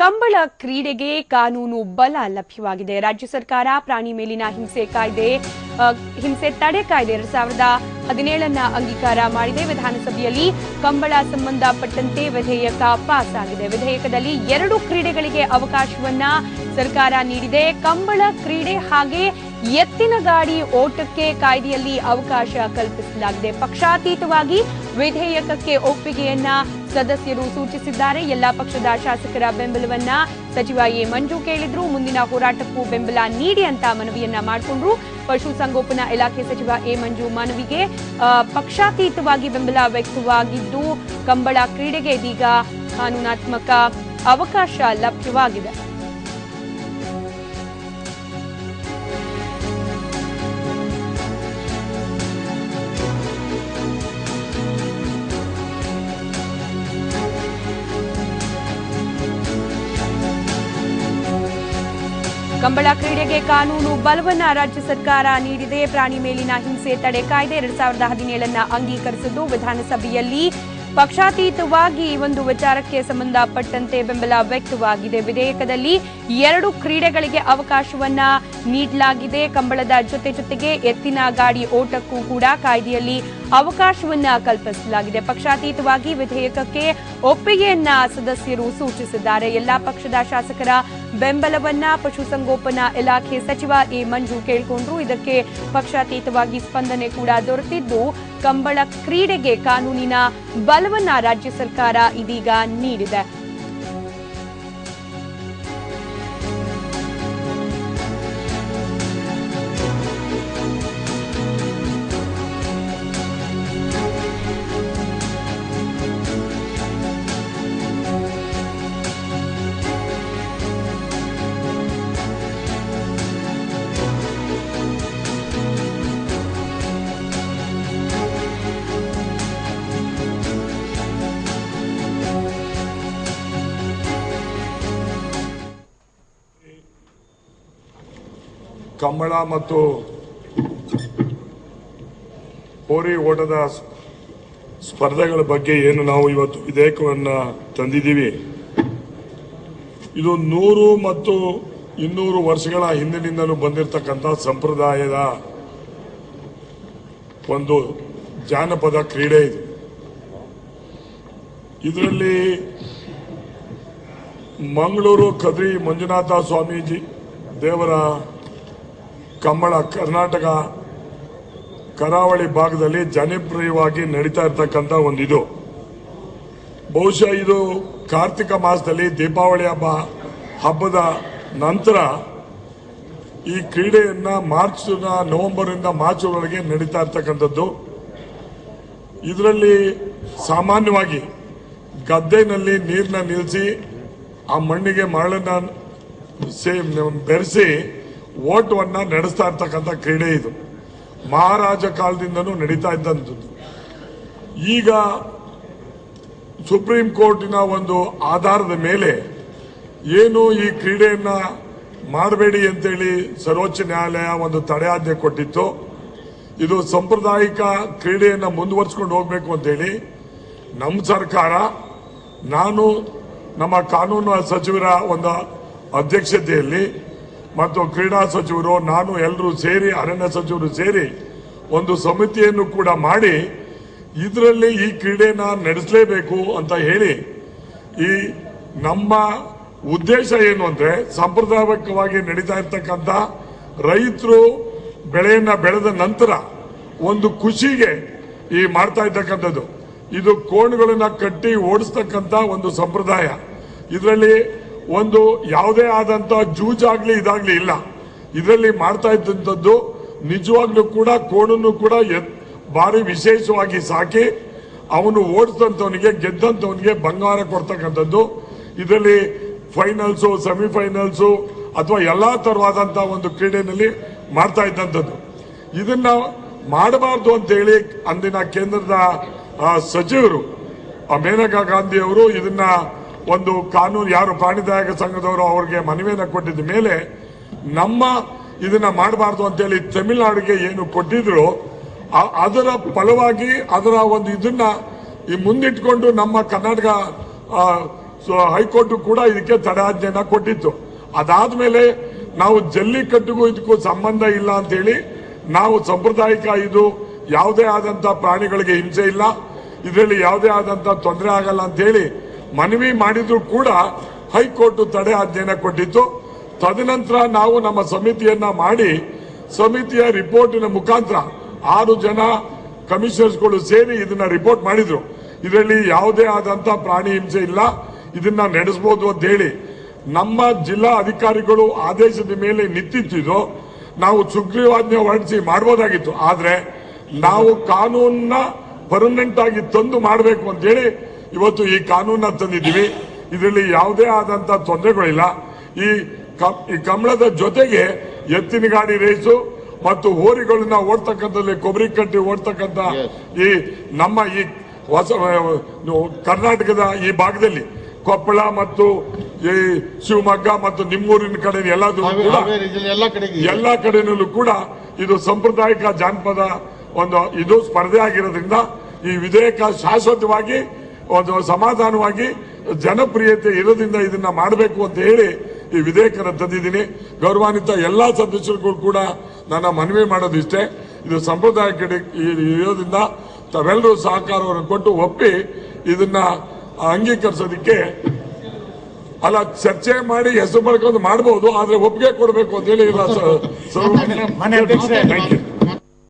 ಕಂಬಳ ಕ್ರೀಡೆಗೆ ಕಾನೂನು ಬಲ ಲಭ್ಯವಾಗಿದೆ. ರಾಜ್ಯ ಸರ್ಕಾರ ಪ್ರಾಣಿ ಮೇಲಿನ ಹಿಂಸೆ ಕಾಯ್ದೆ ಹಿಂಸೆ ತಡೆ ಕಾಯ್ದೆ ಎರಡ್ ಸಾವಿರದ ಹದಿನೇಳನ್ನ ಅಂಗೀಕಾರ ಮಾಡಿದೆ. ವಿಧಾನಸಭೆಯಲ್ಲಿ ಕಂಬಳ ಸಂಬಂಧಪಟ್ಟಂತೆ ವಿಧೇಯಕ ಪಾಸ್ ಆಗಿದೆ ವಿಧೇಯಕದಲ್ಲಿ ಎರಡು ಕ್ರೀಡೆಗಳಿಗೆ ಅವಕಾಶವನ್ನ ಸರ್ಕಾರ ನೀಡಿದೆ. ಕಂಬಳ ಕ್ರೀಡೆ ಹಾಗೆ ಎತ್ತಿನ ಗಾಡಿ ಓಟಕ್ಕೆ ಕಾಯ್ದೆಯಲ್ಲಿ ಅವಕಾಶ ಕಲ್ಪಿಸಲಾಗಿದೆ. ಪಕ್ಷಾತೀತವಾಗಿ ವಿಧೇಯಕಕ್ಕೆ ಒಪ್ಪಿಗೆಯನ್ನ ಸದಸ್ಯರು ಸೂಚಿಸಿದ್ದಾರೆ. ಎಲ್ಲಾ ಪಕ್ಷದ ಶಾಸಕರ ಬೆಂಬಲವನ್ನ ಸಚಿವ ಎ. ಮಂಜು ಕೇಳಿದ್ರು. ಮುಂದಿನ ಹೋರಾಟಕ್ಕೂ ಬೆಂಬಲ ನೀಡಿ ಅಂತ ಮನವಿಯನ್ನ ಮಾಡಿಕೊಂಡ್ರು. ಪಶುಸಂಗೋಪನಾ ಇಲಾಖೆ ಸಚಿವ ಎ. ಮಂಜು ಮನವಿಗೆ ಪಕ್ಷಾತೀತವಾಗಿ ಬೆಂಬಲ ವ್ಯಕ್ತವಾಗಿದ್ದು ಕಂಬಳ ಕ್ರೀಡೆಗೆ ಇದೀಗ ಕಾನೂನಾತ್ಮಕ ಅವಕಾಶ ಲಭ್ಯವಾಗಿದೆ. ಕಂಬಳ ಕ್ರೀಡೆಗೆ ಕಾನೂನು ಬಲವನ್ನ ರಾಜ್ಯ ಸರ್ಕಾರ ನೀಡಿದೆ. ಪ್ರಾಣಿ ಮೇಲಿನ ಹಿಂಸೆ ತಡೆ ಕಾಯ್ದೆ ಎರಡ್ ಸಾವಿರದ ಹದಿನೇಳನ್ನ ಅಂಗೀಕರಿಸಿದ್ದು ವಿಧಾನಸಭೆಯಲ್ಲಿ ಪಕ್ಷಾತೀತವಾಗಿ ಈ ಒಂದು ವಿಚಾರಕ್ಕೆ ಸಂಬಂಧಪಟ್ಟಂತೆ ಬೆಂಬಲ ವ್ಯಕ್ತವಾಗಿದೆ. ವಿಧೇಯಕದಲ್ಲಿ ಎರಡು ಕ್ರೀಡೆಗಳಿಗೆ ಅವಕಾಶವನ್ನ ನೀಡಲಾಗಿದೆ. ಕಂಬಳದ ಜೊತೆ ಜೊತೆಗೆ ಎತ್ತಿನ ಗಾಡಿ ಓಟಕ್ಕೂ ಕೂಡ ಕಾಯ್ದೆಯಲ್ಲಿ ಅವಕಾಶವನ್ನ ಕಲ್ಪಿಸಲಾಗಿದೆ. ಪಕ್ಷಾತೀತವಾಗಿ ವಿಧೇಯಕಕ್ಕೆ ಒಪ್ಪಿಗೆಯನ್ನ ಸದಸ್ಯರು ಸೂಚಿಸಿದ್ದಾರೆ. ಎಲ್ಲಾ ಪಕ್ಷದ ಶಾಸಕರ ಬೆಂಬಲವನ್ನ ಪಶುಸಂಗೋಪನಾ ಇಲಾಖೆ ಸಚಿವ ಎ ಮಂಜು ಕೇಳಿಕೊಂಡ್ರು. ಇದಕ್ಕೆ ಪಕ್ಷಾತೀತವಾಗಿ ಸ್ಪಂದನೆ ಕೂಡ ದೊರೆತಿದ್ದು, ಕಂಬಳ ಕ್ರೀಡೆಗೆ ಕಾನೂನಿನ ಬಲವನ್ನ ರಾಜ್ಯ ಸರ್ಕಾರ ಇದೀಗ ನೀಡಿದೆ. ಕಂಬಳ ಮತ್ತು ಹೋರಿ ಓಟದ ಸ್ಪರ್ಧೆಗಳ ಬಗ್ಗೆ ಏನು ನಾವು ಇವತ್ತು ವಿಧೇಯಕವನ್ನ ತಂದಿದ್ದೀವಿ. ಇದು ನೂರು ಮತ್ತು ಇನ್ನೂರು ವರ್ಷಗಳ ಹಿಂದಿನಿಂದಲೂ ಬಂದಿರತಕ್ಕಂಥ ಸಂಪ್ರದಾಯದ ಒಂದು ಜಾನಪದ ಕ್ರೀಡೆ ಇದು. ಇದರಲ್ಲಿ ಮಂಗಳೂರು ಕದ್ರಿ ಮಂಜುನಾಥ ಸ್ವಾಮೀಜಿ ದೇವರ ಕಂಬಳ ಕರ್ನಾಟಕ ಕರಾವಳಿ ಭಾಗದಲ್ಲಿ ಜನಪ್ರಿಯವಾಗಿ ನಡೀತಾ ಇರ್ತಕ್ಕಂಥ ಒಂದಿದು ಬಹುಶಃ ಇದು ಕಾರ್ತಿಕ ಮಾಸದಲ್ಲಿ ದೀಪಾವಳಿ ಹಬ್ಬ, ಹಬ್ಬದ ನಂತರ ಈ ಕ್ರೀಡೆಯನ್ನ ಮಾರ್ಚ್ ನವೆಂಬರ್ ಇಂದ ಮಾರ್ಚ್ ಒಳಗೆ ನಡೀತಾ ಇರ್ತಕ್ಕಂಥದ್ದು. ಇದರಲ್ಲಿ ಸಾಮಾನ್ಯವಾಗಿ ಗದ್ದೆನಲ್ಲಿ ನೀರನ್ನ ನಿಲ್ಲಿಸಿ ಆ ಮಣ್ಣಿಗೆ ಮರಳನ್ನ ಬೆರೆಸಿ ಓಟವನ್ನ ನಡೆಸ್ತಾ ಇರ್ತಕ್ಕಂಥ ಕ್ರೀಡೆ ಇದು. ಮಹಾರಾಜ ಕಾಲದಿಂದನೂ ನಡೀತಾ ಇದ್ದಂಥದ್ದು. ಈಗ ಸುಪ್ರೀಂ ಕೋರ್ಟಿನ ಒಂದು ಆಧಾರದ ಮೇಲೆ ಏನು ಈ ಕ್ರೀಡೆಯನ್ನ ಮಾಡಬೇಡಿ ಅಂತೇಳಿ ಸರ್ವೋಚ್ಚ ನ್ಯಾಯಾಲಯ ಒಂದು ತಡೆಯಾಜ್ಞೆ ಕೊಟ್ಟಿತ್ತು. ಇದು ಸಾಂಪ್ರದಾಯಿಕ ಕ್ರೀಡೆಯನ್ನ ಮುಂದುವರಿಸ್ಕೊಂಡು ಹೋಗ್ಬೇಕು ಅಂತೇಳಿ ನಮ್ಮ ಸರ್ಕಾರ, ನಾನು ನಮ್ಮ ಕಾನೂನು ಸಚಿವರ ಒಂದು ಅಧ್ಯಕ್ಷತೆಯಲ್ಲಿ ಮತ್ತು ಕ್ರೀಡಾ ಸಚಿವರು, ನಾನು ಎಲ್ಲರೂ ಸೇರಿ, ಅರಣ್ಯ ಸಚಿವರು ಸೇರಿ ಒಂದು ಸಮಿತಿಯನ್ನು ಕೂಡ ಮಾಡಿ, ಇದರಲ್ಲಿ ಈ ಕ್ರೀಡೆನ ನಡೆಸಲೇಬೇಕು ಅಂತ ಹೇಳಿ, ಈ ನಮ್ಮ ಉದ್ದೇಶ ಏನು ಅಂದ್ರೆ ಸಾಂಪ್ರದಾಯಿಕವಾಗಿ ನಡೀತಾ ಇರ್ತಕ್ಕಂಥ ರೈತರು ಬೆಳೆಯನ್ನು ಬೆಳೆದ ನಂತರ ಒಂದು ಖುಷಿಗೆ ಈ ಮಾಡ್ತಾ ಇರ್ತಕ್ಕಂಥದ್ದು. ಇದು ಕೋಣಗಳನ್ನು ಕಟ್ಟಿ ಓಡಿಸ್ತಕ್ಕಂಥ ಒಂದು ಸಂಪ್ರದಾಯ. ಇದರಲ್ಲಿ ಒಂದು ಯಾವುದೇ ಆದಂತ ಜೂಜಾಗ್ಲಿ ಇದಾಗ್ಲಿ ಇಲ್ಲ. ಇದರಲ್ಲಿ ಮಾಡ್ತಾ ಇದ್ದಂಥದ್ದು ನಿಜವಾಗ್ಲೂ ಕೂಡ ಕೋಣನ್ನು ಕೂಡ ಭಾರಿ ವಿಶೇಷವಾಗಿ ಸಾಕಿ, ಅವನು ಓಡಿಸಿದಂಥವನಿಗೆ, ಗೆದ್ದಂಥವನಿಗೆ ಬಂಗಾರ ಕೊಡ್ತಕ್ಕಂಥದ್ದು. ಇದರಲ್ಲಿ ಫೈನಲ್ಸು, ಸೆಮಿಫೈನಲ್ಸು ಅಥವಾ ಎಲ್ಲ ತರವಾದಂತಹ ಒಂದು ಕ್ರೀಡೆಯಲ್ಲಿ ಮಾಡ್ತಾ ಇದ್ದಂಥದ್ದು. ಇದನ್ನ ಮಾಡಬಾರ್ದು ಅಂತ ಹೇಳಿ ಅಂದಿನ ಕೇಂದ್ರದ ಸಚಿವರು ಮೇನಕಾ ಗಾಂಧಿ ಅವರು ಇದನ್ನ ಒಂದು ಕಾನೂನು ಯಾರು ಪ್ರಾಣಿದಾಯಕ ಸಂಘದವರು ಅವರಿಗೆ ಮನವಿಯನ್ನು ಕೊಟ್ಟಿದ್ದ ಮೇಲೆ ನಮ್ಮ ಇದನ್ನ ಮಾಡಬಾರ್ದು ಅಂತೇಳಿ ತಮಿಳುನಾಡಿಗೆ ಏನು ಕೊಟ್ಟಿದ್ರು ಅದರ ಫಲವಾಗಿ ಅದರ ಒಂದು ಇದನ್ನ ಈ ಮುಂದಿಟ್ಕೊಂಡು ನಮ್ಮ ಕರ್ನಾಟಕ ಹೈಕೋರ್ಟ್ ಕೂಡ ಇದಕ್ಕೆ ತಡೆಯಾಜ್ಞೆಯನ್ನ ಕೊಟ್ಟಿತ್ತು. ಅದಾದ್ಮೇಲೆ ನಾವು ಜಲ್ಲಿಕಟ್ಟಿಗೂ ಇದಕ್ಕೂ ಸಂಬಂಧ ಇಲ್ಲ ಅಂತ ಹೇಳಿ ನಾವು ಸಾಂಪ್ರದಾಯಿಕ ಇದು ಯಾವುದೇ ಆದಂತ ಪ್ರಾಣಿಗಳಿಗೆ ಹಿಂಸೆ ಇಲ್ಲ, ಇದರಲ್ಲಿ ಯಾವುದೇ ಆದಂತ ತೊಂದರೆ ಆಗಲ್ಲ ಅಂತ ಹೇಳಿ ಮನವಿ ಮಾಡಿದ್ರು ಕೂಡ ಹೈಕೋರ್ಟ್ ತಡೆ ಆಜ್ಞೆನ ಕೊಟ್ಟಿತ್ತು. ತದನಂತರ ನಾವು ನಮ್ಮ ಸಮಿತಿಯನ್ನ ಮಾಡಿ, ಸಮಿತಿಯ ರಿಪೋರ್ಟಿನ ಮುಖಾಂತರ ಆರು ಜನ ಕಮಿಷನರ್ಸ್ಗಳು ಸೇರಿ ಇದನ್ನ ರಿಪೋರ್ಟ್ ಮಾಡಿದ್ರು. ಇದರಲ್ಲಿ ಯಾವುದೇ ಆದಂತ ಪ್ರಾಣಿ ಹಿಂಸೆ ಇಲ್ಲ. ಇದನ್ನ ನಡೆಸಬಹುದು ಅಂತ ಹೇಳಿ ನಮ್ಮ ಜಿಲ್ಲಾ ಅಧಿಕಾರಿಗಳು ಆದೇಶದ ಮೇಲೆ ನಿಂತಿದ್ದು ನಾವು ಸುಗ್ರೀವಾಜ್ಞೆ ಹೊರಡಿಸಿ ಮಾಡಬಹುದಾಗಿತ್ತು ಆದ್ರೆ ನಾವು ಕಾನೂನನ್ನ ಪರ್ಮನೆಂಟ್ ಆಗಿ ತಂದು ಮಾಡಬೇಕು ಅಂತ ಹೇಳಿ ಇವತ್ತು ಈ ಕಾನೂನನ್ನ ತಂದಿದ್ದೀವಿ. ಇದರಲ್ಲಿ ಯಾವುದೇ ಆದಂತ ತೊಂದರೆಗಳಿಲ್ಲ. ಈ ಕಮ್ ಈ ಕಮಲದ ಜೊತೆಗೆ ಎತ್ತಿನ ಗಾಡಿ ರೇಸು ಮತ್ತು ಹೋರಿಗಳನ್ನ ಓಡ್ತಕ್ಕಂಥದ್ದು ಕೊಬ್ಬರಿ ಕಟ್ಟಿ ಓಡ್ತಕ್ಕಂಥ ಈ ನಮ್ಮ ಈ ಹೊಸ ಕರ್ನಾಟಕದ ಈ ಭಾಗದಲ್ಲಿ ಕೊಪ್ಪಳ ಮತ್ತು ಈ ಶಿವಮೊಗ್ಗ ಮತ್ತು ನಿಮ್ಮೂರಿನ ಕಡೆ ಎಲ್ಲದೂ ಎಲ್ಲಾ ಕಡೆನಲ್ಲೂ ಕೂಡ ಇದು ಸಾಂಪ್ರದಾಯಿಕ ಜಾನಪದ ಒಂದು ಇದು ಸ್ಪರ್ಧೆ ಆಗಿರೋದ್ರಿಂದ ಈ ವಿಧೇಯಕ ಶಾಶ್ವತವಾಗಿ ಒಂದು ಸಮಾಧಾನವಾಗಿ ಜನಪ್ರಿಯತೆ ಇರೋದ್ರಿಂದ ಇದನ್ನ ಮಾಡಬೇಕು ಅಂತ ಹೇಳಿ ಈ ವಿಧೇಯಕನ ತಂದಿದ್ದೀನಿ. ಗೌರವಾನ್ವಿತ ಎಲ್ಲಾ ಸದಸ್ಯರುಗಳು ಕೂಡ ನನ್ನ ಮನವಿ ಮಾಡೋದು ಇಷ್ಟೇ. ಇದು ಸಂಪ್ರದಾಯ ಕಡೆ ಇರೋದ್ರಿಂದ ತಾವೆಲ್ಲರೂ ಸಹಕಾರವನ್ನು ಕೊಟ್ಟು ಒಪ್ಪಿ ಇದನ್ನ ಅಂಗೀಕರಿಸೋದಕ್ಕೆ ಅಲ್ಲ ಚರ್ಚೆ ಮಾಡಿ ಹೆಸರು ಮಾಡ್ಕೊಂಡು ಮಾಡಬಹುದು ಆದ್ರೆ ಒಪ್ಪಿಗೆ ಕೊಡಬೇಕು ಅಂತ ಹೇಳಿ ಇಲ್ಲ